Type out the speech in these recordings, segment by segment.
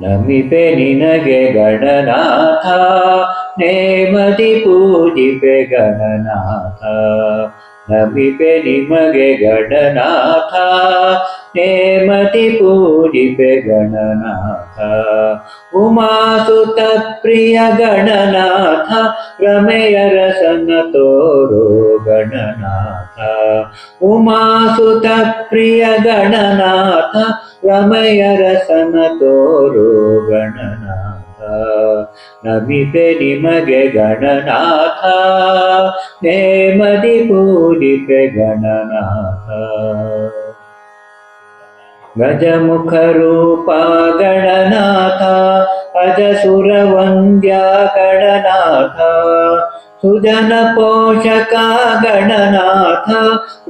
ನಮಿಪೆ ನಿನಗೆ ಗಣನಾಥ ನೇಮದಿ ಪೂಜಿಪೆ ಗಣನಾಥ. ನಮಿಪೆ ನಿಮಗೆ ಗಣನಾಥ, ನೇಮತಿ ಪೂಜಿಪೆ ಗಣನಾಥ. ಉಮಾಸುತ ಪ್ರಿಯ ಗಣನಾಥ रमेयरसनतोरो गणनाथ उमासुतप्रिय गणनाथ रमेय रसनतोरो गणनाथ न विमगे गणनाथ। गजमुखरूपा गणनाथ अद सुजनपोषका गणनाथ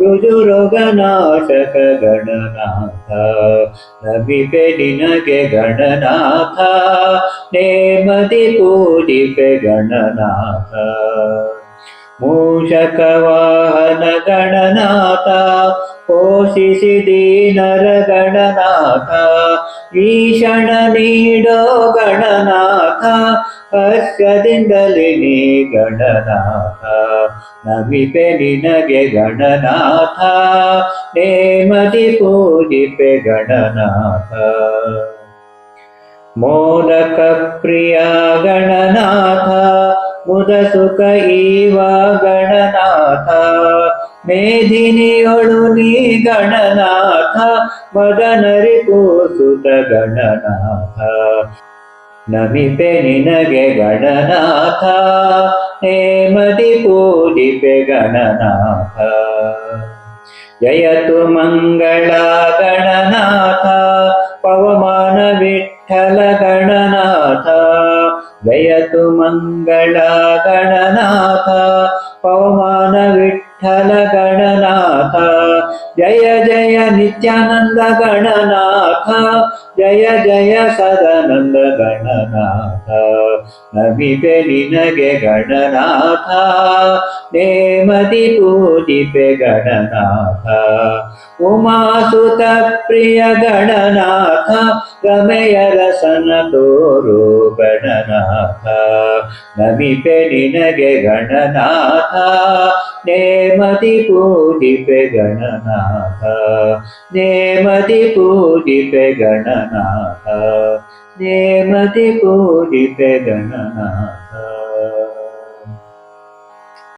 ऋजुरोगनाशक गणनाथ रविपे निनगे गणनाथ नेमधिपूलिपे गणनाथ ಪೋಷಕ ಗಣನಾಥ ರುಜುರೋಗನಾಶಕ ಗಣನಾಥ ನಮಿಪೆ ನಿನಗೆ ಗಣನಾಥ ನೇಮದಿ ಪೂಜಿಪೆ ಗಣನಾಥ ಮೂಷಕ ವಾಹನ ಗಣನಾಥ ಪೋಷಿಸಿ ದೀನರ ಗಣನಾಥ ಈಶಣ ನೀಡೋ ಗಣನಾಥ ಹಸ್ಯದಿಂದಲೇ ನೀ ಗಣನಾಥ. ನಮಿಪೆ ನಿನಗೆ ಗಣನಾಥ ನೇಮದಿ ಪೂಜಿಪೆ ಗಣನಾಥ. ಮೋದಕ ಪ್ರಿಯ ಗಣನಾಥ ಮುದ ಸುಖ ಈವ ಗಣನಾಥ. ಮೇದಿನಿಯೊಳು ನೀ ಗಣನಾಥ. ಮದನರಿ ಸುತ ಗಣನಾಥ. ನಮಿಪೆ ನಿನಗೆ ಗಣನಾಥ. ನೇಮದಿ ಪೂಜಿಪೆ ಗಣನಾಥ. ಜಯತು ಮಂಗಳ ಗಣನಾಥ. ಪವಮಾನ ವಿಠಲ ಗಣನಾಥ ಜಯತು ಮಂಗಳ ಗಣನಾಥ ಪವಮಾನ ವಿಠಲ ಗಣನಾಥ ಜಯ ಜಯ ನಿತ್ಯಾನಂದ ಗಣನಾಥ ಜಯ ಜಯ ಸದಾನಂದ ಗಣನಾಥ ನಮಿಪೆ ನಿನಗೆ ಗಣನಾಥ ನೇಮದಿ ಪೂಜಿಪೆ ಗಣನಾಥ ಉಮಾಸುತ ಪ್ರಿಯ ಗಣನಾಥ ರಮೆಯ ರಸನ ತೋರು ಗಣನಾಥ ನಮಿಪೆ ನಿನಗೆ ಗಣನಾಥ ನೇಮದಿ ಪೂಜಿಪೆ ಗಣನಾಥ ನೇಮದಿ ಪೂಜಿಪೆ ಗಣನಾಥ ನೇಮದಿ ಪೂಜಿಪೆ ಗಣನಾಥ